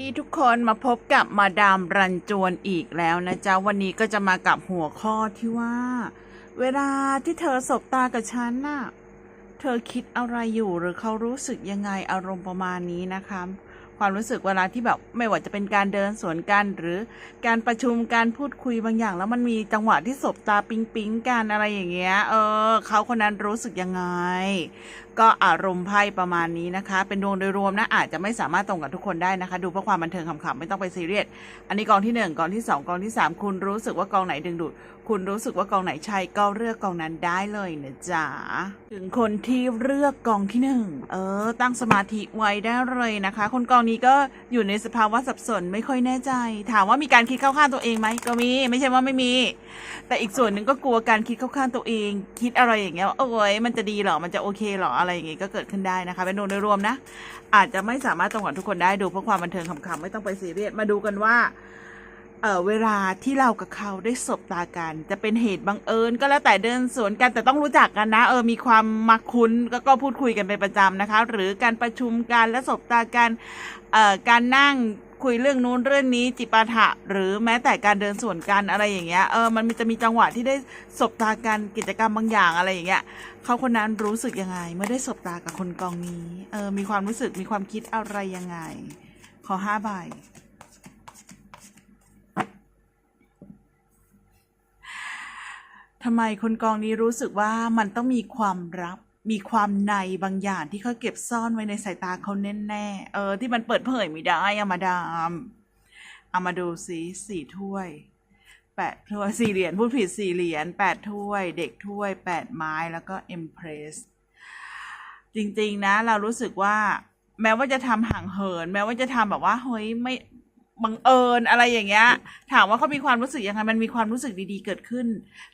ดีทุกคนมาพบกับมาดามรันจวนอีกแล้วนะจ๊ะ วันนี้ก็จะมากับหัวข้อที่ว่า เวลาที่เธอสบตากับฉันน่ะ เธอคิดอะไรอยู่หรือเขารู้สึกยังไงอารมณ์ประมาณนี้นะคะ ความรู้สึกเวลาที่แบบไม่ว่าจะเป็นการเดินสวนกันหรือการประชุมการพูดคุยบางอย่าง แล้วมันมีจังหวะที่สบตาปิ๊งปิ๊งกันอะไรอย่างเงี้ย เออเขาคนนั้นรู้สึกยังไง ก็อารมณ์ไพ่ประมาณนี้นะคะ เป็นดวงโดยรวมนะอาจจะไม่สามารถตรงกับทุกคนได้นะคะ ดูเพื่อความบันเทิงขำๆไม่ต้องไปซีเรียสอันนี้กองที่หนึ่งกองที่สองกองที่สามคุณรู้สึกว่ากองไหนดึงดูด คุณรู้สึกว่ากองไหนใช่ก็เลือกกองนั้นได้เลยนะจ๊ะถึงคนที่เลือกกองที่หนึ่งเออ ตั้งสมาธิไว้ได้เลยนะคะ คนกองนี้ก็อยู่ในสภาวะสับสนไม่ค่อยแน่ใจ ถามว่ามีการคิดเข้าข้างตัวเองไหมก็มีไม่ใช่ว่าไม่มี แต่อีกส่วนหนึ่งก็กลัวการคิดเข้าข้างตัวเอง คิดอะไรอย่างเงี้ยว่าโอ้ยมันจะดีหรอมันจะโอเคหรออะไรอย่างเงี้ยก็เกิดขึ้นได้นะคะ เป็นโดยโดยรวมนะ อาจจะไม่สามารถตรงกับทุกคนได้ดูเพื่อความบันเทิงขำๆไม่ต้องไปซีเรียสมาดูกันว่า เออเวลาที่เรากับเขาได้สบตากัน จะเป็นเหตุบังเอิญก็แล้วแต่เดินสวนกันแต่ต้องรู้จักกันนะ เออมีความมักคุ้นก็ก็พูดคุยกันเป็นประจำนะคะ หรือการประชุมกันและสบตากันเอ่อการนั่งคุยเรื่องนู้นเรื่องนี้จิปาถะ หรือแม้แต่การเดินสวนกันอะไรอย่างเงี้ยเออมันจะมีจังหวะที่ได้สบตากันกิจกรรมบางอย่างอะไรอย่างเงี้ยเขาคนนั้นรู้สึกยังไง เมื่อได้สบตากับคนกองนี้เออมีความรู้สึกมีความคิดอะไรยังไง ขอห้าใบ ทำไมคนกองนี้รู้สึกว่ามันต้องมีความลับ มีความในบางอย่างที่เขาเก็บซ่อนไว้ในสายตาเขาแน่ๆเออ ที่มันเปิดเผยไม่ได้อะมาดามเอามาดูสิสี่ถ้วยแปดถ้วยสี่เหรียญพูดผิดสี่เหรียญแปดถ้วย เด็กถ้วยแปดไม้แล้วก็เอ็มเพรสจริง ๆ นะ เรารู้สึกว่า แม้ว่าจะทำห่างเหิน แม้ว่าจะทำแบบว่าเฮ้ยไม่ บังเอิญอะไรอย่างเงี้ย ถามว่าเขามีความรู้สึกยังไงมันมีความรู้สึกดีๆ เกิดขึ้น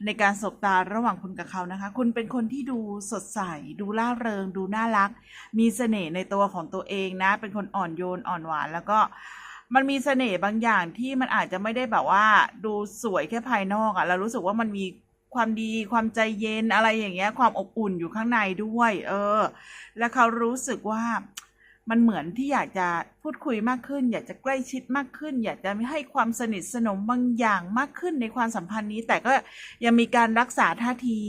ในการสบตาระหว่างคุณกับเขานะคะ คุณเป็นคนที่ดูสดใส ดูล่าเริง ดูน่ารัก มีเสน่ห์ในตัวของตัวเองนะ เป็นคนอ่อนโยนอ่อนหวาน แล้วก็มันมีเสน่ห์บางอย่างที่มันอาจจะไม่ได้แบบว่า ดูสวยแค่ภายนอกอะเรารู้สึกว่ามันมีความดีความใจเย็นอะไรอย่างเงี้ย ความอบอุ่นอยู่ข้างในด้วย เออ แล้วเขารู้สึกว่า มันเหมือนที่อยากจะพูดคุยมากขึ้น อยากจะใกล้ชิดมากขึ้น อยากจะให้ความสนิทสนมบางอย่างมากขึ้นในความสัมพันธ์นี้ แต่ก็ยังมีการรักษาท่าที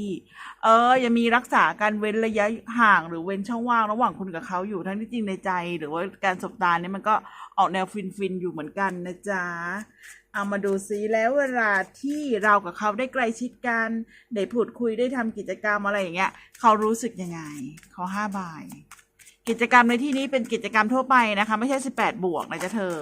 เออ ยังมีรักษาการเว้นระยะห่างหรือเว้นช่องว่างระหว่างคุณกับเขาอยู่ทั้งที่จริงในใจ หรือว่าการสบตาเนี่ยมันก็ออกแนวฟินฟินๆอยู่เหมือนกันนะจ๊ะเอามาดูซิแล้วเวลาที่เรากับเขาได้ใกล้ชิดกันได้พูดคุยได้ทำกิจกรรมอะไรอย่างเงี้ยเขารู้สึกยังไงเขาห้าใบ กิจกรรมในที่นี้เป็นกิจกรรมทั่วไปนะคะ ไม่ใช่สิบแปดบวกนะจ๊ะเธอ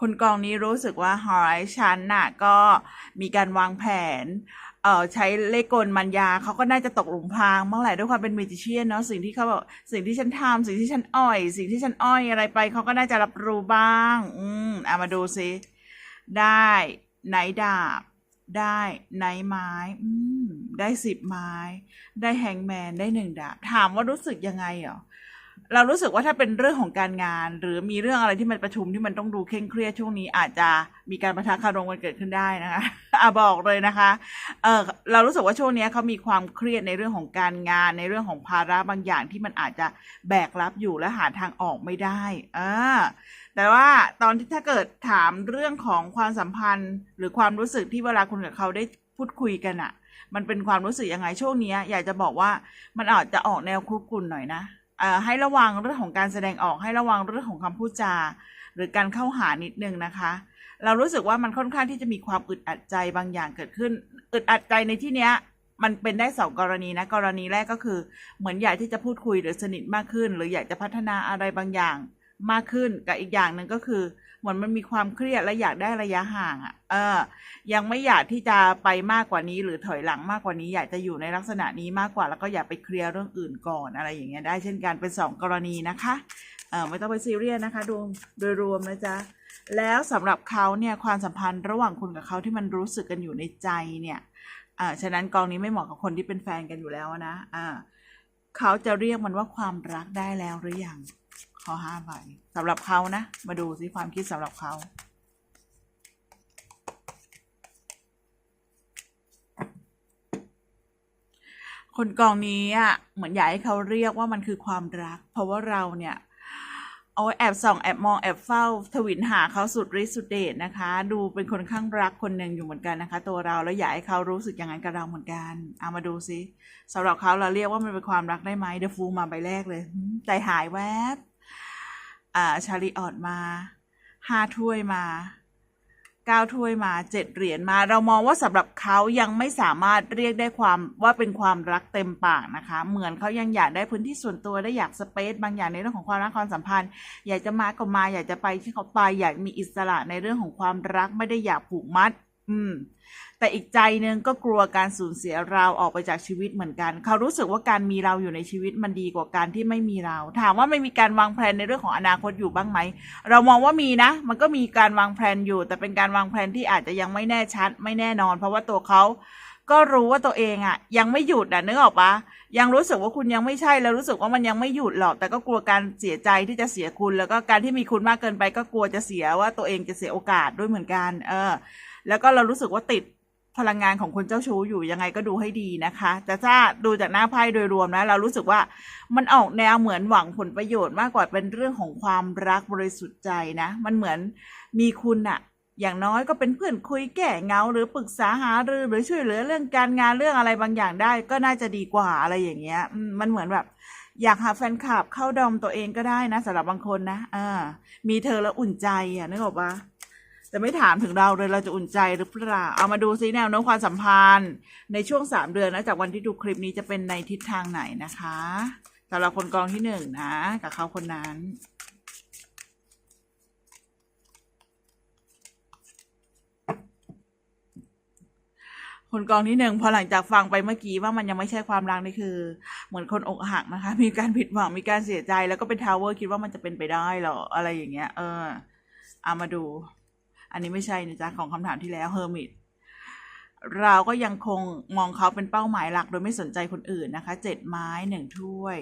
คนกองนี้รู้สึกว่าหอยฉันน่ะ ก็มีการวางแผน เอ่อใช้เลขกลมันยาเขาก็น่าจะตกหลุมพรางบ้างแหละด้วยความเป็นมิจิเชียนเนาะสิ่งที่เขาบอกสิ่งที่ฉันทำสิ่งที่ฉันอ่อย สิ่งที่ฉันอ้อยอะไรไปเขาก็น่าจะรับรู้บ้าง อืมเอามาดูซิได้ไหนดาบ ได้ไนไม้อืมได้สิบไม้ ได้แฮงแมนได้หนึ่งดาบถามว่ารู้สึกยังไงเหรอเรารู้สึกว่าถ้าเป็นเรื่องของการงาน หรือมีเรื่องอะไรที่มันประชุมที่มันต้องดูเคร่งเครียดช่วงนี้อาจจะมีการประทะคารมกันเกิดขึ้นได้นะคะอะบอกเลยนะคะเออเรารู้สึกว่าช่วงนี้เขามีความเครียดในเรื่องของการงาน ในเรื่องของภาระบางอย่างที่มันอาจจะแบกรับอยู่และหาทางออกไม่ได้อ่า แต่ว่าตอนที่ถ้าเกิดถามเรื่องของความสัมพันธ์ หรือความรู้สึกที่เวลาคุณกับเขาได้พูดคุยกันอะมันเป็นความรู้สึกยังไงช่วงนี้อยากจะบอกว่ามันอาจจะออกแนวคุกรุ่นหน่อยนะเอ่อให้ระวังเรื่องของการแสดงออกให้ระวังเรื่องของคำพูดจา หรือการเข้าหานิดนึงนะคะ เรารู้สึกว่ามันค่อนข้างที่จะมีความอึดอัดใจบางอย่างเกิดขึ้นอึดอัดใจในที่เนี้ยมันเป็นได้สองกรณีนะกรณีแรกก็คือ เหมือนอยากที่จะพูดคุยหรือสนิทมากขึ้น หรืออยากจะพัฒนาอะไรบางอย่าง มากขึ้นกับอีกอย่างหนึ่งก็คือเหมือนมันมีความเครียดและอยากได้ระยะห่างอะ เออ ยังไม่อยากที่จะไปมากกว่านี้ หรือถอยหลังมากกว่านี้ อยากจะอยู่ในลักษณะนี้มากกว่า แล้วก็อยากไปเคลียร์เรื่องอื่นก่อนอะไรอย่างเงี้ยได้เช่นกันเป็นสองกรณีนะคะ เออไม่ต้องไปซีเรียสนะคะดวงโดยรวมนะจ๊ะแล้วสำหรับเขาเนี่ยความสัมพันธ์ระหว่างคุณกับเขาที่มันรู้สึกกันอยู่ในใจเนี่ยอ่าฉะนั้นกองนี้ไม่เหมาะกับคนที่เป็นแฟนกันอยู่แล้วนะอ่าเขาจะเรียกมันว่าความรักได้แล้วหรือยัง ข้อห้าใบสำหรับเขานะ มาดูสิความคิดสำหรับเขาคนกองนี้อะเหมือนอยากให้เขาเรียกว่ามันคือความรัก เพราะว่าเราเนี่ย เอาแอบส่องแอบมองแอบเฝ้าทวินหาเขาสุดฤทธิ์สุดเดชนะคะ ดูเป็นคนข้างรักคนหนึ่งอยู่เหมือนกันนะคะ ตัวเราแล้วอยากให้เขารู้สึกอย่างนั้นกับเราเหมือนกันเอามาดูซิสำหรับเขาเราเรียกว่ามันเป็นความรักได้ไหมเดฟูมาใบแรกเลย ใจหายแวบ อ่าชาลีออดมาห้าถ้วยมาเก้าถ้วยมาเจ็ดเหรียญมา เรามองว่าสำหรับเขายังไม่สามารถเรียกได้ความว่าเป็นความรักเต็มปากนะคะ เหมือนเขายังอยากได้พื้นที่ส่วนตัวได้อยากสเปซบางอย่างในเรื่องของความรักความสัมพันธ์ อยากจะมาก็มาอยากจะไปที่เขาไปอยากมีอิสระในเรื่องของความรักไม่ได้อยากผูกมัด อืม แต่อีกใจหนึงก็กลัวการสูญเสียเราออกไปจากชีวิตเหมือนกัน เขารู้สึกว่าการมีเราอยู่ในชีวิตมันดีกว่าการที่ไม่มีเรา ถามว่าไม่มีการวางแผนในเรื่องของอนาคตอยู่บ้างไหม เรามองว่ามีนะ มันก็มีการวางแผนอยู่ แต่เป็นการวางแผนที่อาจจะยังไม่แน่ชัด ไม่แน่นอน เพราะว่าตัวเขาก็รู้ว่าตัวเองอะยังไม่หยุดอะนึกออกปะยังรู้สึกว่าคุณยังไม่ใช่แล้วรู้สึกว่ามันยังไม่หยุดหรอก แต่ก็กลัวการเสียใจที่จะเสียคุณ แล้วก็การที่มีคุณมากเกินไป ก็กลัวจะเสียว่าตัวเองจะเสียโอกาสด้วยเหมือนกัน เออ แล้วก็เรารู้สึกว่าติดพลังงานของคนเจ้าชู้อยู่ยังไงก็ดูให้ดีนะคะ แต่ถ้าดูจากหน้าไพ่โดยรวมนะเรารู้สึกว่ามันออกแนวเหมือนหวังผลประโยชน์มากกว่าเป็นเรื่องของความรักบริสุทธิ์ใจนะ มันเหมือนมีคุณอะอย่างน้อยก็เป็นเพื่อนคุยแก้เงาหรือปรึกษาหารือหรือช่วยเหลือเรื่องการงานเรื่องอะไรบางอย่างได้ ก็น่าจะดีกว่าอะไรอย่างเงี้ยมมันเหมือนแบบ อยากหาแฟนคลับเข้าดอมตัวเองก็ได้นะสำหรับบางคนนะอ่ามีเธอแล้วอุ่นใจอะนึกออกปะ แต่ไม่ถามถึงเราเลยเราจะอุ่นใจหรือเปล่า เอามาดูซิแนวโน้มความสัมพันธ์ ในช่วงสามเดือนนะจากวันที่ดูคลิปนี้จะเป็นในทิศทางไหนนะคะสำหรับคนกองที่หนึ่งนะ กับเขาคนนั้นคนกองที่หนึ่งพอหลังจากฟังไปเมื่อกี้ว่ามันยังไม่ใช่ความรักนี่คือ เหมือนคนอกหักนะคะ มีการผิดหวังมีการเสียใจแล้วก็เป็นทาวเวอร์คิดว่ามันจะเป็นไปได้เหรออะไรอย่างเงี้ย เออเอามาดู อันนี้ไม่ใช่นะจ๊ะของคำถามที่แล้วเฮอร์มิตเราก็ยังคงมองเขาเป็นเป้าหมายหลักโดยไม่สนใจคนอื่นนะคะเจ็ดไม้หนึ่งถ้วย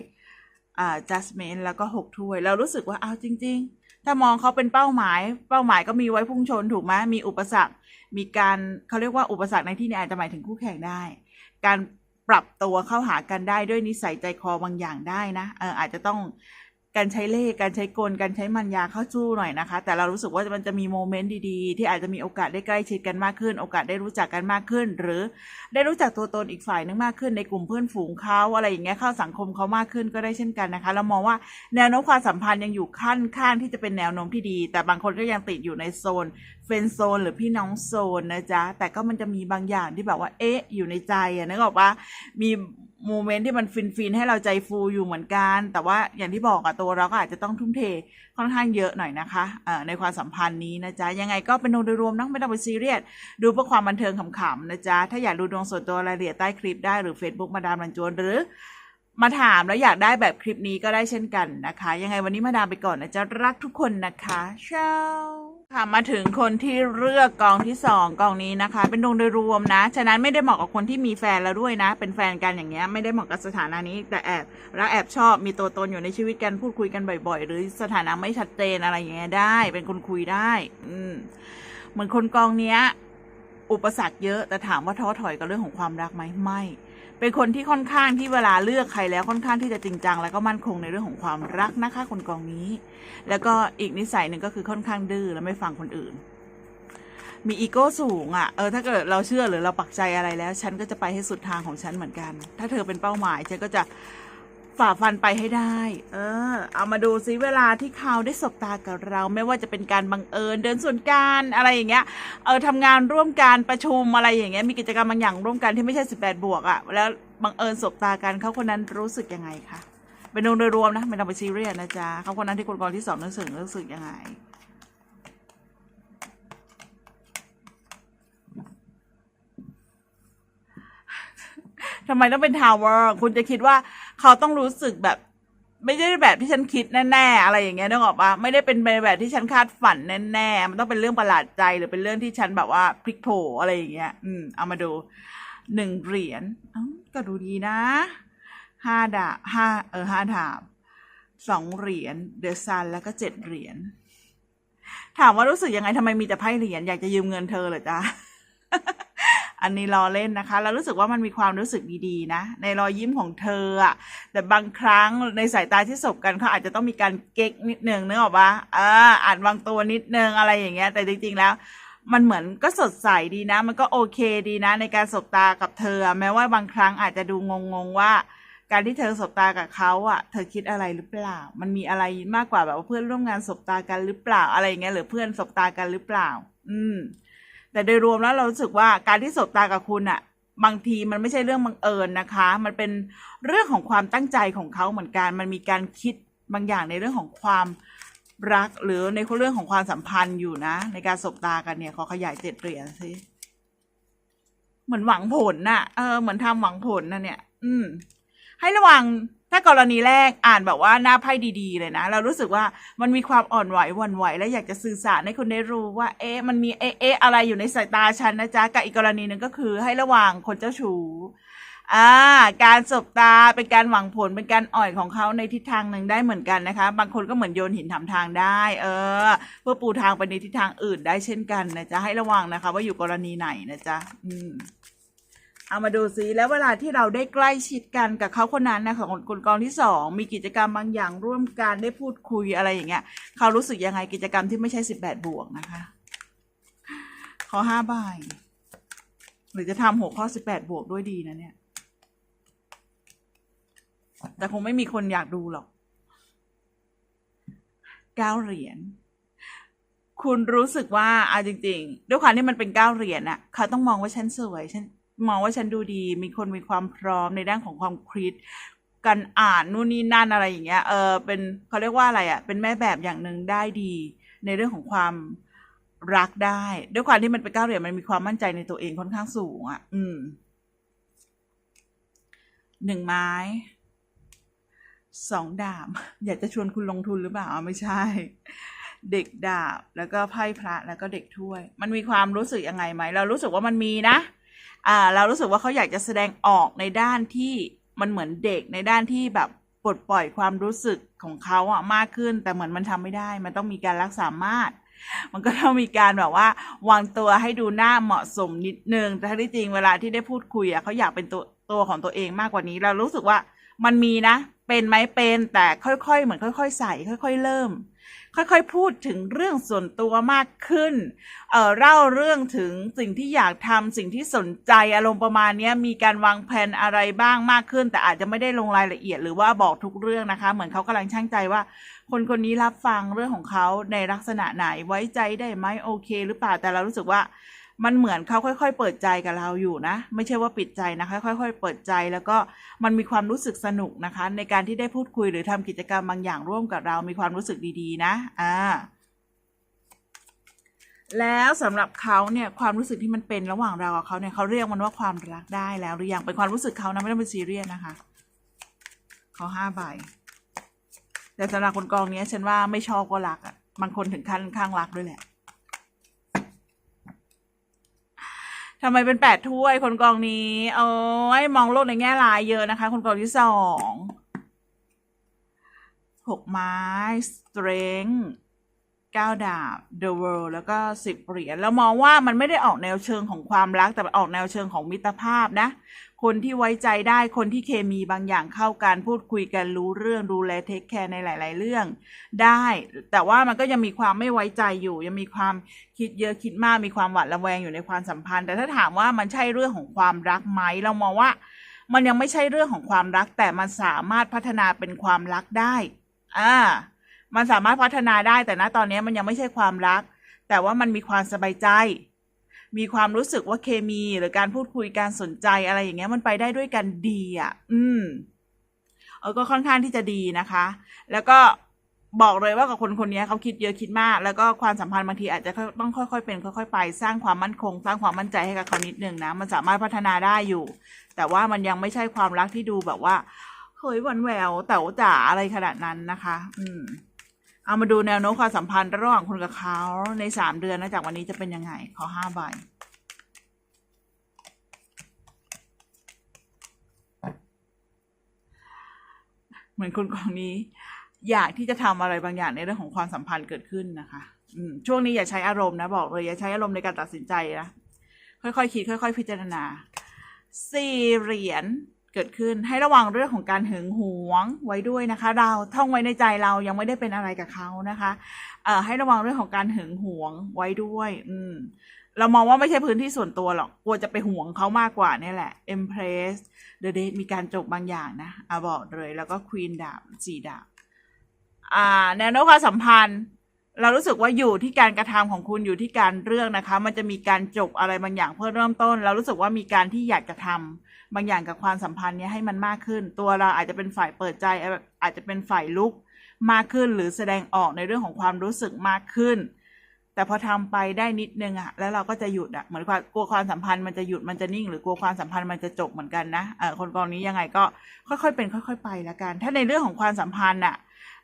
อ่าจัสเมนแล้วก็หกถ้วย เรารู้สึกว่าเอาจริง ๆ ถ้ามองเขาเป็นเป้าหมาย เป้าหมายก็มีไว้พุ่งชนถูกไหมมีอุปสรรค มีการเขาเรียกว่าอุปสรรคในที่นี้อาจจะหมายถึงคู่แข่งได้ การปรับตัวเข้าหากันได้ด้วยนิสัยใจคอบางอย่างได้นะเอออาจจะต้อง การใช้เลขการใช้กลการใช้มันยาเข้าจู้หน่อยนะคะ แต่เรารู้สึกว่ามันจะมีโมเมนต์ดีๆ ที่อาจจะมีโอกาสได้ใกล้ชิดกันมากขึ้น โอกาสได้รู้จักกันมากขึ้น หรือได้รู้จักตัวตนอีกฝ่ายนึงมากขึ้นในกลุ่มเพื่อนฝูงเขาอะไรอย่างเงี้ยเข้าสังคมเขามากขึ้นก็ได้เช่นกันนะคะ เรามองว่าแนวโน้มความสัมพันธ์ยังอยู่ขั้นข้างที่จะเป็นแนวโน้มที่ดี แต่บางคนก็ยังติดอยู่ในโซน เฟนโซนหรือพี่น้องโซนนะจ๊ะ แต่ก็มันจะมีบางอย่างที่แบบว่า เอ๊ะ อยู่ในใจอะนึกออกปะมีโมเมนต์ที่มันฟินฟินๆให้เราใจฟูอยู่เหมือนกัน แต่ว่าอย่างที่บอกอะตัวเราก็อาจจะต้องทุ่มเทค่อนข้างเยอะหน่อยนะคะเอ่อในความสัมพันธ์นี้นะจ๊ะ ยังไงก็เป็นโดยรวมนะไม่ต้องไปซีเรียส ดูเพื่อความบันเทิงขำๆนะจ๊ะ ถ้าอยากดูดวงส่วนตัวรายละเอียดใต้คลิปได้หรือ Facebook มาดามรันจวนหรือมาถามแล้วอยากได้แบบคลิปนี้ก็ได้เช่นกันนะคะ ยังไงวันนี้มาดามไปก่อนนะจ๊ะ รักทุกคนนะคะเช้า ค่ะมาถึงคนที่เลือกกองที่สองกองนี้นะคะ เป็นดวงโดยรวมนะ ฉะนั้นไม่ได้เหมาะกับคนที่มีแฟนแล้วด้วยนะ เป็นแฟนกันอย่างเงี้ยไม่ได้เหมาะกับสถานะนี้ แต่แอบรักแอบชอบมีตัวตนอยู่ในชีวิตกันพูดคุยกันบ่อย ๆ หรือสถานะไม่ชัดเจนอะไรอย่างเงี้ยได้ เป็นคนคุยได้ อืมเหมือนคนกองเนี้ย อุปสรรคเยอะแต่ถามว่าท้อถอยกับเรื่องของความรักไหมไม่ เป็นคนที่ค่อนข้างที่เวลาเลือกใครแล้วค่อนข้างที่จะจริงจัง แล้วก็มั่นคงในเรื่องของความรักนะคะคนกองนี้ แล้วก็อีกนิสัยหนึ่งก็คือค่อนข้างดื้อและไม่ฟังคนอื่น มีอีโก้สูงอะ่ะเออถ้าเกิดเราเชื่อหรือเราปักใจอะไรแล้ว ฉันก็จะไปให้สุดทางของฉันเหมือนกัน ถ้าเธอเป็นเป้าหมายฉันก็จะ ฝ่าฟันไปให้ได้ เออ เอามาดูซิเวลาที่เขาได้สบตากับเราไม่ว่าจะเป็นการบังเอิญเดินส่วนการอะไรอย่างเงี้ย เออทำงานร่วมกันประชุมอะไรอย่างเงี้ยมีกิจกรรมบางอย่างร่วมกันที่ไม่ใช่ 18 บวกอะ่ะแล้วบังเอิญสบตากันเขาคนนั้นรู้สึกยังไงคะเป็นดวงโดยรวมนะไม่ต้องไปซีเรียสนะจ๊ะเขาคนนั้นที่คนกองที่สองรู้สึกรู้สึกยังไงทำไมต้องเป็นทาวเวอร์ คุณจะคิดว่า เขาต้องรู้สึกแบบ ไม่ได้แบบที่ฉันคิดแน่ๆอะไรอย่างเงี้ยนึกออกปะไม่ได้เป็นแบบที่ฉันคาดฝันแน่ๆมันต้องเป็นเรื่องประหลาดใจหรือเป็นเรื่องที่ฉันแบบว่าพลิกโผอะไรอย่างเงี้ย อืมเอามาดูหนึ่งเหรียญอ้าวก็ดูดีนะห้าดาบห้าเออห้าดาบสองเหรียญเดอะซันแล้วก็เจ็ดเหรียญถามว่ารู้สึกยังไงทำไมมีแต่ไพ่เหรียญอยากจะยืมเงินเธอเหรอจ๊ะ อันนี้ล้อเล่นนะคะแล้วรู้สึกว่ามันมีความรู้สึกดีๆนะ ในรอยยิ้มของเธออะแต่บางครั้งในสายตาที่สบกันเขาอาจจะต้องมีการเก๊กนิดนึงนึกออกปะอ่าอ่านวางตัวนิดนึงอะไรอย่างเงี้ย แต่จริงๆแล้วมันเหมือนก็สดใสดีนะ มันก็โอเคดีนะ ในการสบตากับเธอ แม้ว่าบางครั้งอาจจะดูงงๆว่า การที่เธอสบตากับเขาอะ เธอคิดอะไรหรือเปล่า มันมีอะไรมากกว่าแบบว่าเพื่อนร่วมงานสบตากันหรือเปล่าอะไรอย่างเงี้ยหรือเพื่อนสบตากันหรือเปล่า อืม แต่โดยรวมแล้วเรารู้สึกว่าการที่สบตากับคุณอะบางทีมันไม่ใช่เรื่องบังเอิญนะคะ มันเป็นเรื่องของความตั้งใจของเขาเหมือนกัน มันมีการคิดบางอย่างในเรื่องของความรักหรือในเรื่องของความสัมพันธ์อยู่นะ ในการสบตากันเนี่ยขอขยายเจ็ดเหรียญสิเหมือนหวังผลน่ะ เออ เหมือนทำหวังผลน่ะเนี่ย อืม ให้ระวัง ถ้ากรณีแรกอ่านแบบว่าหน้าไพ่ดีๆ เลยนะ เรารู้สึกว่ามันมีความอ่อนไหวหวั่นไหว และอยากจะสื่อสารให้คุณได้รู้ว่า เอ๊ะมันมีเอ๊ะเอ๊ะอะไรอยู่ในสายตาฉันนะจ๊ะกับอีกกรณีหนึ่งก็คือให้ระวังคนเจ้าชู้อ่าการสบตาเป็นการหวังผลเป็นการอ่อยของเขาในทิศทางหนึ่งได้เหมือนกันนะคะ บางคนก็เหมือนโยนหินถามทางได้ เออ เพื่อปูทางไปในทิศทางอื่นได้เช่นกันนะจ๊ะให้ระวังนะคะ ว่าอยู่กรณีไหนนะจ๊ะอืม เอามาดูซิแล้วเวลาที่เราได้ใกล้ชิดกันกับเขาคนนั้นนะของคนกองที่สองมีกิจกรรมบางอย่างร่วมกันได้พูดคุยอะไรอย่างเงี้ยเขารู้สึกยังไงกิจกรรมที่ไม่ใช่สิบแปดบวกนะคะ ขอห้าใบหรือจะทำหัวข้อสิบแปดบวกด้วยดีนะเนี่ย แต่คงไม่มีคนอยากดูหรอกเก้าเหรียญคุณรู้สึกว่าเอาจริง ๆ ด้วยความที่มันเป็นเก้าเหรียญอะเขาต้องมองว่าฉันสวยฉัน มองว่าฉันดูดี มีคนมีความพร้อมในด้านของความคิดการอ่านนู่นนี่นั่นอะไรอย่างเงี้ย เออ เป็นเขาเรียกว่าอะไรอะเป็นแม่แบบอย่างหนึ่งได้ดี ในเรื่องของความรักได้ ด้วยความที่มันเป็นก้าเหรียญมันมีความมั่นใจในตัวเองค่อนข้างสูงอะอืม หนึ่งไม้ สองดาบ อยากจะชวนคุณลงทุนหรือเปล่าไม่ใช่ เด็กดาบ แล้วก็ไพ่พระ แล้วก็เด็กถ้วย มันมีความรู้สึกยังไงไหม เรารู้สึกว่ามันมีนะ อ่าเรารู้สึกว่าเขาอยากจะแสดงออกในด้านที่มันเหมือนเด็กในด้านที่แบบปลดปล่อยความรู้สึกของเขาอะมากขึ้น แต่เหมือนมันทำไม่ได้ มันต้องมีการรักษามาตรมันก็ต้องมีการแบบว่า วางตัวให้ดูหน้าเหมาะสมนิดนึงแต่ที่จริงเวลาที่ได้พูดคุยอะเขาอยากเป็นตัวตัวของตัวเองมากกว่านี้ เรารู้สึกว่ามันมีนะ เป็นไหมเป็นแต่ค่อยๆ เหมือนค่อย ๆ ใส่ค่อย ๆ เริ่ม ค่อยๆ พูดถึงเรื่องส่วนตัวมากขึ้นเอ่อเล่าเรื่องถึงสิ่งที่อยากทำสิ่งที่สนใจอารมณ์ประมาณนี้มีการวางแผนอะไรบ้างมากขึ้น แต่อาจจะไม่ได้ลงรายละเอียดหรือว่าบอกทุกเรื่องนะคะ เหมือนเขากำลังช่างใจว่า คนคนนี้รับฟังเรื่องของเขาในลักษณะไหนไว้ใจได้ไหมโอเค หรือเปล่าแต่เรารู้สึกว่า มันเหมือนเขาค่อย ๆ เปิดใจกับเราอยู่นะ ไม่ใช่ว่าปิดใจนะคะค่อย ๆ เปิดใจแล้วก็มันมีความรู้สึกสนุกนะคะ ในการที่ได้พูดคุยหรือทำกิจกรรมบางอย่างร่วมกับเรา มีความรู้สึกดีๆ นะอ่าแล้วสำหรับเขาเนี่ยความรู้สึกที่มันเป็นระหว่างเรากับเขาเนี่ยเขาเรียกมันว่าความรักได้แล้ว หรือยังเป็นความรู้สึกเขานะไม่ต้องเป็นซีเรียสนะคะเขาห้าใบแต่สำหรับคนกองนี้ฉันว่าไม่ชอบก็รักอะ่ะบางคนถึงขั้นข้างรักด้วยแหละ ทำไมเป็นแปดถ้วยคนกองนี้โอ้ยมองโลกในแง่ร้ายเยอะนะคะ คนกองที่สองหกไม้ strength เก้าดาบ The World แล้วก็สิบเหรียญแล้วมองว่ามันไม่ได้ออกแนวเชิงของความรักแต่ออกแนวเชิงของมิตรภาพนะ คนที่ไว้ใจได้คนที่เคมีบางอย่างเข้ากันพูดคุยกันรู้เรื่องดูแลเทคแคร์ในหลาย ๆ เรื่อง ได้ แต่ว่ามันก็ยังมีความไม่ไว้ใจอยู่ ยังมีความคิดเยอะคิดมากมีความหวาดระแวงอยู่ในความสัมพันธ์ แต่ถ้าถามว่ามันใช่เรื่องของความรักไหมเรามองว่า มันยังไม่ใช่เรื่องของความรัก แต่มันสามารถพัฒนาเป็นความรักได้อ่ามันสามารถพัฒนาได้แต่ณตอนนี้มันยังไม่ใช่ความรัก แต่ว่ามันมีความสบายใจ มีความรู้สึกว่าเคมีหรือการพูดคุยการสนใจอะไรอย่างเงี้ยมันไปได้ด้วยกันดีอะ อืมเออก็ค่อนข้างที่จะดีนะคะ แล้วก็บอกเลยว่ากับคนคนนี้เขาคิดเยอะคิดมาก แล้วก็ความสัมพันธ์บางทีอาจจะต้องค่อยๆเป็นค่อยๆไป สร้างความมั่นคง สร้างความมั่นใจให้กับเขานิดนึงนะ มันสามารถพัฒนาได้อยู่ แต่ว่ามันยังไม่ใช่ความรักที่ดูแบบว่าเฮ้ยหวันแหววแต่ว่าจ๋าอะไรขนาดนั้นนะคะ อืม เอามาดูแนวโน้มความสัมพันธ์ระหว่างคุณกับเขาในสามเดือนนะจากวันนี้จะเป็นยังไง ขอห้าใบเหมือนคุณกองนี้ อยากที่จะทำอะไรบางอย่างในเรื่องของความสัมพันธ์เกิดขึ้นนะคะอืช่วงนี้อย่าใช้อารมณ์นะบอกเลยอย่าใช้อารมณ์ในการตัดสินใจนะค่อยๆคิดค่อย ๆ พิจารณาสี่เหรียญ เกิดขึ้นให้ระวังเรื่องของการหึงหวงไว้ด้วยนะคะ เราท่องไว้ในใจเรายังไม่ได้เป็นอะไรกับเขานะคะเอ่อให้ระวังเรื่องของการหึงหวงไว้ด้วย อืมเรามองว่าไม่ใช่พื้นที่ส่วนตัวหรอกกลัวจะไปหวงเขามากกว่านี่แหละ Empress The Date มีการจบบางอย่างนะอะบอกเลยแล้วก็ Queen ดาบสี่ดาบอ่าแนวโน้มความสัมพันธ์ เรารู้สึกว่าอยู่ที่การกระทำของคุณอยู่ที่การเรื่องนะคะ มันจะมีการจบอะไรบางอย่างเพื่อเริ่มต้น เรารู้สึกว่ามีการที่อยากจะทำ บางอย่างกับความสัมพันธ์เนี้ยให้มันมากขึ้น ตัวเราอาจจะเป็นฝ่ายเปิดใจ อาจจะเป็นฝ่ายลุกมากขึ้น หรือแสดงออกในเรื่องของความรู้สึกมากขึ้น แต่พอทำไปได้นิดนึงอะแล้วเราก็จะหยุดอะเหมือนความกลัวความสัมพันธ์มันจะหยุดมันจะนิ่ง หรือกลัวความสัมพันธ์มันจะจบเหมือนกันนะเออคนกองนี้ยังไงก็ค่อยๆเป็น ค่อย ๆ ไปละกัน ถ้าในเรื่องของความสัมพันธ์อะ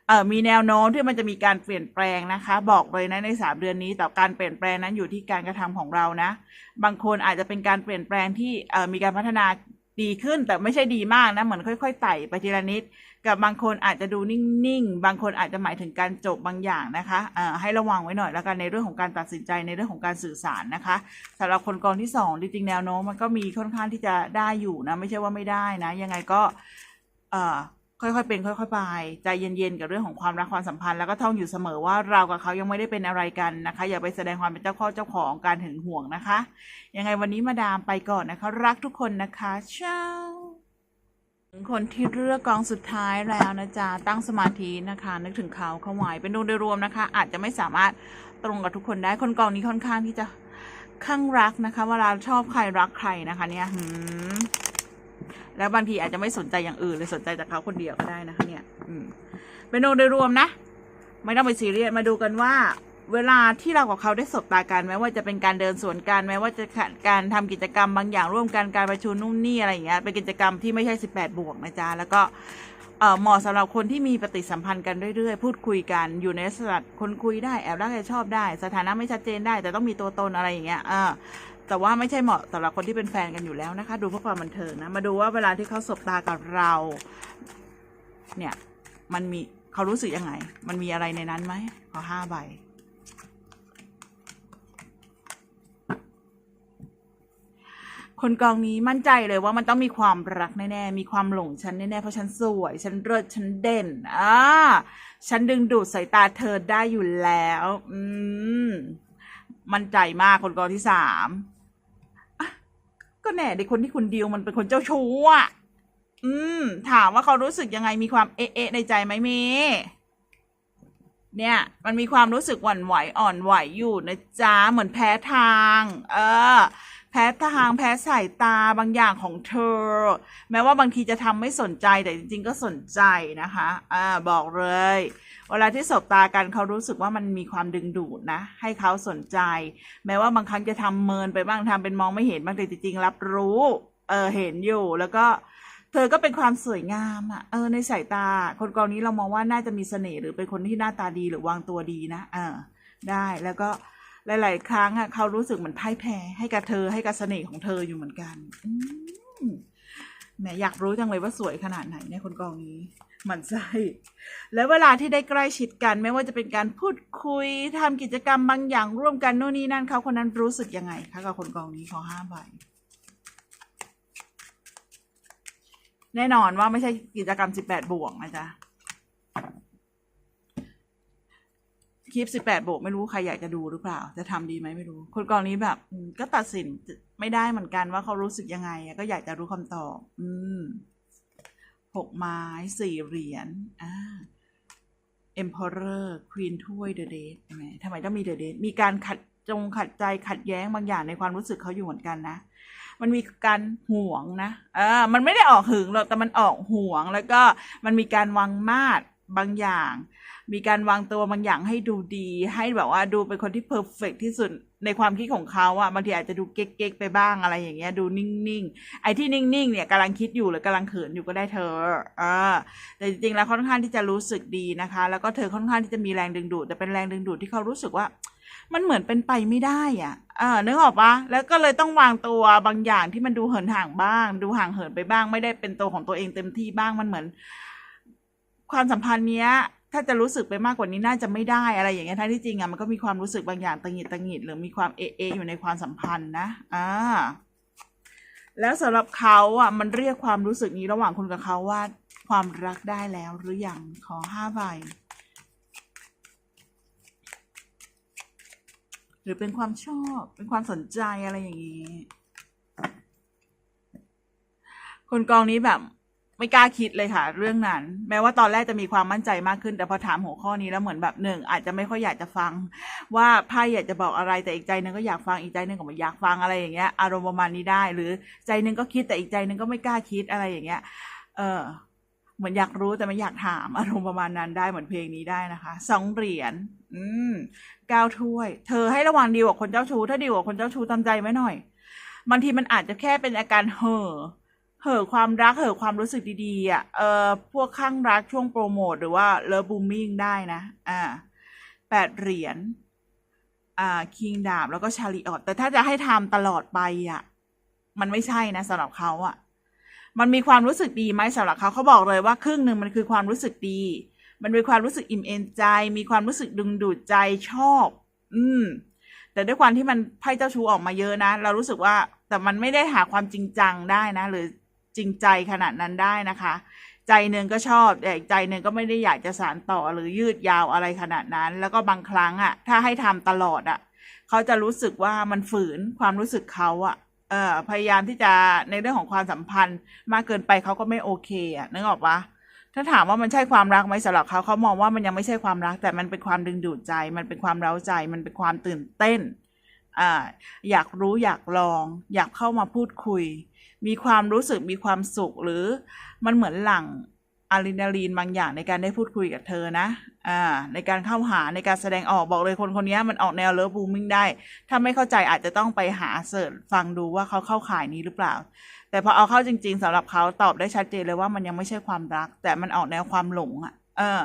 เออมีแนวโน้มที่มันจะมีการเปลี่ยนแปลงนะคะ บอกเลยนะในสามเดือนนี้แต่การเปลี่ยนแปลงนั้นอยู่ที่การกระทำของเรานะ บางคนอาจจะเป็นการเปลี่ยนแปลงที่เออมีการพัฒนา ดีขึ้นแต่ไม่ใช่ดีมากนะ เหมือนค่อยๆไต่ไปทีละนิด กับบางคนอาจจะดูนิ่งๆ บางคนอาจจะหมายถึงการจบบางอย่างนะคะเอ่อให้ระวังไว้หน่อยแล้วกันในเรื่องของการตัดสินใจในเรื่องของการสื่อสารนะคะสำหรับคนกองที่สองจริงๆแนวโน้มมันก็มีค่อนข้างที่จะได้อยู่นะ ไม่ใช่ว่าไม่ได้นะ ยังไงก็เอ่อ ค่อยๆเป็น ค่อยๆไปใจเย็นๆกับเรื่องของความรักความสัมพันธ์แล้วก็ท่องอยู่เสมอว่าเรากับเขายังไม่ได้เป็นอะไรกันนะคะ อย่าไปแสดงความเป็นเจ้าข้อเจ้าของการหึงหวงนะคะ ยังไงวันนี้มาดามไปก่อนนะคะ รักทุกคนนะคะเช้าคนที่เลือกกองสุดท้ายแล้วนะจ๊ะตั้งสมาธินะคะ นึกถึงเขาเขาไหวเป็นดวงโดยรวมนะคะ อาจจะไม่สามารถตรงกับทุกคนได้คนกองนี้ค่อนข้างที่จะข้างรักนะคะเวลาชอบใครรักใครนะคะเนี่ยหืม แล้วบางทีอาจจะไม่สนใจอย่างอื่นเลยสนใจแต่เขาคนเดียวก็ได้นะคะเนี่ย อืมเป็นดวงโดยรวมนะ ไม่ต้องไปซีเรียสมาดูกันว่า เวลาที่เรากับเขาได้สบตากันแม้ว่าจะเป็นการเดินสวนกันแม้ว่าจะการทำกิจกรรมบางอย่างร่วมกันการประชุมนู่นนี่อะไรอย่างเงี้ยเป็นกิจกรรมที่ไม่ใช่ 18 บวกนะจ๊ะแล้วก็เหมาะสำหรับคนที่มีปฏิสัมพันธ์กันเรื่อยๆ พูดคุยกันอยู่ในสถานคนคุยได้แอบรักแอบชอบได้ สถานะไม่ชัดเจนได้ แต่ต้องมีตัวตนอะไรอย่างเงี้ย แต่ว่าไม่ใช่เหมาะสำหรับคนที่เป็นแฟนกันอยู่แล้วนะคะ ดูเพื่อความบันเทิงนะ มาดูว่าเวลาที่เขาสบตากับเรา เนี่ย มันมีเขารู้สึกยังไง มันมีอะไรในนั้นไหมขอห้าใบคนกองนี้มั่นใจเลยว่ามันต้องมีความรักแน่ๆ มีความหลงฉันแน่ๆ เพราะฉันสวย ฉันเลิศฉันเด่น อ่า ฉันดึงดูดสายตาเธอได้อยู่แล้ว อืม มั่นใจมากคนกองที่สาม ก็แน่เด็กคนที่คุณดิวมันเป็นคนเจ้าชู้อะ อืม ถามว่าเขารู้สึกยังไงมีความเอะในใจไหมเมย์เนี่ย มันมีความรู้สึกหวั่นไหวอ่อนไหวอยู่นะจ๊ะเหมือนแพ้ทาง เออ แพ้ทางแพ้สายตาบางอย่างของเธอ แม้ว่าบางทีจะทำไม่สนใจแต่จริง ๆ ก็สนใจนะคะอ่าบอกเลย เวลาที่สบตากันเขารู้สึกว่ามันมีความดึงดูดนะ ให้เขาสนใจ แม้ว่าบางครั้งจะทำเมินไปบ้างทำเป็นมองไม่เห็นบ้างแต่จริงๆรับรู้เออเห็นอยู่แล้วก็เธอก็เป็นความสวยงามอะ เออในสายตา คนกองนี้เรามองว่าน่าจะมีเสน่ห์หรือเป็นคนที่หน้าตาดีหรือวางตัวดีนะ เออ ได้แล้วก็ หลาย ๆ ครั้งอะเขารู้สึกเหมือนพ่ายแพ้ให้กับเธอให้กับเสน่ห์ของเธออยู่เหมือนกันแหมอยากรู้จังเลยว่าสวยขนาดไหนเนี่ยคนกองนี้หมันไส้แล้วเวลาที่ได้ใกล้ชิดกันไม่ว่าจะเป็นการพูดคุยทำกิจกรรมบางอย่างร่วมกันโน่นนี่นั่นเขาคนนั้นรู้สึกยังไงคะกับคนกองนี้ขอห้าใบแน่นอนว่าไม่ใช่กิจกรรม 18 บวกนะจ๊ะ คลิป18บวกไม่รู้ใครอยากจะดูหรือเปล่า จะทำดีไหมไม่รู้ คนกองนี้แบบก็ตัดสินไม่ได้เหมือนกันว่าเขารู้สึกยังไง ก็อยากจะรู้คำตอบ อืมหกไม้สี่เหรียญอ่า Emperor Queen ถ้วย The Date ทำไมทำไมต้องมี The Date มีการขัดจงขัดใจขัดแย้งบางอย่างในความรู้สึกเขาอยู่เหมือนกันนะ มันมีการห่วงนะ เออ มันไม่ได้ออกหึงหรอก แต่มันออกห่วง แล้วก็มันมีการวางมาด บางอย่าง มีการวางตัวบางอย่างให้ดูดี ให้แบบว่าดูเป็นคนที่เพอร์เฟกที่สุดในความคิดของเขาอะบางทีอาจจะดูเก๊กๆไปบ้างอะไรอย่างเงี้ย ดูนิ่งๆ ไอ้ที่นิ่งๆ เนี่ยกำลังคิดอยู่หรือกำลังเขินอยู่ก็ได้เธอเออแต่จริงๆแล้วค่อนข้างที่จะรู้สึกดีนะคะ แล้วก็เธอค่อนข้างที่จะมีแรงดึงดูดแต่เป็นแรงดึงดูดที่เขารู้สึกว่ามันเหมือนเป็นไปไม่ได้อะ เออนึกออกปะแล้วก็เลยต้องวางตัวบางอย่างที่มันดูเหินห่างบ้าง ดูห่างเหินไปบ้าง ไม่ได้เป็นตัวของตัวเองเต็มที่บ้าง มันเหมือน ความสัมพันธ์เนี้ย ถ้าจะรู้สึกไปมากกว่านี้น่าจะไม่ได้อะไรอย่างเงี้ยทั้งที่จริงอะมันก็มีความรู้สึกบางอย่างตังหิดตังหิดหรือมีความเอเออยู่ในความสัมพันธ์นะอ่าแล้วสำหรับเขาอะมันเรียกความรู้สึกนี้ระหว่างคุณกับเขาว่า ความรักได้แล้วหรือยังขอห้าใบหรือเป็นความชอบเป็นความสนใจอะไรอย่างนี้ คนกองนี้แบบ ไม่กล้าคิดเลยค่ะ เรื่องนั้น แม้ว่าตอนแรกจะมีความมั่นใจมากขึ้น แต่พอถามหัวข้อนี้แล้วเหมือนแบบหนึ่งอาจจะไม่ค่อยอยากจะฟัง ว่าไพ่อยากจะบอกอะไรแต่อีกใจหนึงก็อยากฟังอีกใจหนึงก็ไม่อยากฟังอะไรอย่างเงี้ยอารมณ์ประมาณนี้ได้ หรือใจหนึงก็คิดแต่อีกใจหนึงก็ไม่กล้าคิดอะไรอย่างเงี้ย เออเหมือนอยากรู้แต่ไม่อยากถามอารมณ์ประมาณนั้นได้เหมือนเพลงนี้ได้นะคะสองเหรียญอืมก้าถ้วย เธอให้ระวังดีกว่าคนเจ้าชู้ถ้าดีกว่าคนเจ้าชู้ทำใจไว้หน่อยบางทีมันอาจจะแค่เป็นอาการเห่อ เห่อความรักเห่อความรู้สึกดีๆอะเออพวกข้างรักช่วงโปรโมทหรือว่าเลิฟบูมมิ่งได้นะ อ่าแปดเหรียญอ่าคิงดาบแล้วก็ชาลีออตแต่ถ้าจะให้ทำตลอดไปอะ มันไม่ใช่นะสำหรับเขาอะ มันมีความรู้สึกดีไหมสำหรับเขาเขาบอกเลยว่าครึ่งหนึ่งมันคือความรู้สึกดี มันเป็นความรู้สึกอิ่มเอนใจ มีความรู้สึกดึงดูดใจชอบ อืม แต่ด้วยความที่มันไพ่เจ้าชู้ออกมาเยอะนะเรารู้สึกว่าแต่มันไม่ได้หาความจริงจังได้นะ หรือ จริงใจขนาดนั้นได้นะคะ ใจหนึ่งก็ชอบแต่อีกใจหนึ่งก็ไม่ได้อยากจะสานต่อหรือยืดยาวอะไรขนาดนั้น แล้วก็บางครั้งอะ่ะ ถ้าให้ทำตลอดอะ่ะเขาจะรู้สึกว่ามันฝืนความรู้สึกเขาอะ่ะเออพยายามที่จะในเรื่องของความสัมพันธ์ มากเกินไปเขาก็ไม่โอเคอะ่ะนึกออกปะถ้าถามว่ามันใช่ความรักไหมสำหรับเขาเขามองว่ามันยังไม่ใช่ความรัก แต่มันเป็นความดึงดูดใจ มันเป็นความเร้าใจ มันเป็นความตื่นเต้นอ่าอยากรู้อยากลอง อยากเข้ามาพูดคุย มีความรู้สึกมีความสุขหรือมันเหมือนหลั่งอะดรีนาลีนบางอย่างในการได้พูดคุยกับเธอนะอ่าในการเข้าหาในการแสดงออกบอกเลยคนคนนี้มันออกแนวเลิฟบูมมิ่งได้ ถ้าไม่เข้าใจอาจจะต้องไปหาเสิร์ชฟังดูว่าเขาเข้าข่ายนี้หรือเปล่า แต่พอเอาเข้าจริง ๆสำหรับเขาตอบได้ชัดเจนเลยว่ามันยังไม่ใช่ความรัก แต่มันออกแนวความหลงอะ เออ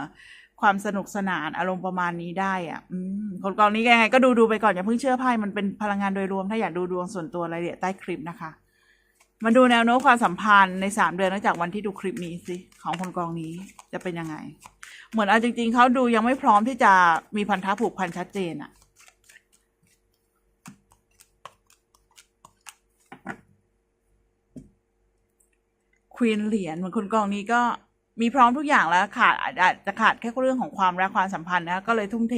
ความสนุกสนานอารมณ์ประมาณนี้ได้อะ อืมคนกองนี้ยังไงก็ดูดูไปก่อนอย่าเพิ่งเชื่อไพ่มันเป็นพลังงานโดยรวมถ้าอยากดูดวงส่วนตัวรายละเอียดใต้คลิปนะคะ มาดูแนวโน้มความสัมพันธ์ในสามเดือนนับจากวันที่ดูคลิปนี้สิของคนกองนี้จะเป็นยังไง เหมือนเอาจริง ๆเขาดูยังไม่พร้อมที่จะมีพันธะผูกพันชัดเจนอะควีนเหรียญเหมือนคนกองนี้ก็มีพร้อมทุกอย่างแล้วขาดอาจอาจจะขาดแค่เรื่องของความรักความสัมพันธ์นะก็เลยทุ่มเท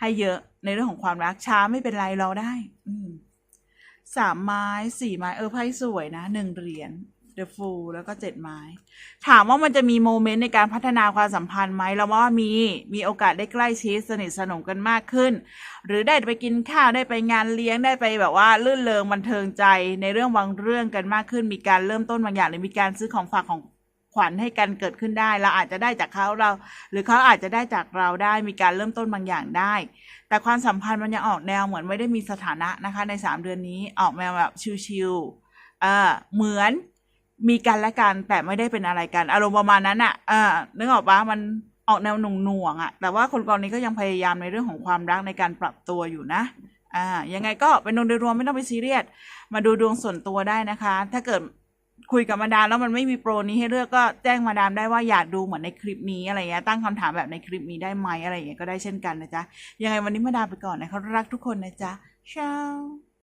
ให้เยอะในเรื่องของความรักช้าไม่เป็นไรเราได้ อืม สามไม้สี่ไม้เออไพ่สวยนะหนึ่งเหรียญเดอะฟูลแล้วก็เจ็ดไม้ ถามว่ามันจะมีโมเมนต์ในการพัฒนาความสัมพันธ์ไหมเราว่ามีมีโอกาสได้ใกล้ชิดสนิทสนมกันมากขึ้น หรือได้ไปกินข้าวได้ไปงานเลี้ยงได้ไปแบบว่าลื่นเริงบันเทิงใจในเรื่องบางเรื่องกันมากขึ้น มีการเริ่มต้นบางอย่างหรือมีการซื้อของฝากของ ขวัญให้กันเกิดขึ้นได้ เราอาจจะได้จากเขาเรา หรือเขาอาจจะได้จากเราได้มีการเริ่มต้นบางอย่างได้ แต่ความสัมพันธ์มันยังออกแนวเหมือนไม่ได้มีสถานะนะคะ ในสามเดือนนี้ออกแนวแบบชิวๆเออเหมือนมีกันและกันแต่ไม่ได้เป็นอะไรกัน อารมณ์ประมาณนั้นอะ่ะเออนึกออกปะมันออกแนวหน่วงหน่วงๆอะ่ะ แต่ว่าคนกรณีก็ยังพยายามในเรื่องของความรักในการปรับตัวอยู่นะอ่ายังไงก็เป็นดวงโดยรวมไม่ต้องไปซีเรียสมาดูดวงส่วนตัวได้นะคะ ถ้าเกิด คุยกับมาดามแล้วมันไม่มีโปรนี้ให้เลือกก็แจ้งมาดามได้ว่าอยากดูเหมือนในคลิปนี้อะไรเงี้ยตั้งคำถามแบบในคลิปนี้ได้ไหมอะไรเงี้ยก็ได้เช่นกันนะจ๊ะยังไงวันนี้มาดามไปก่อนนะเขารักทุกคนนะจ๊ะเช้า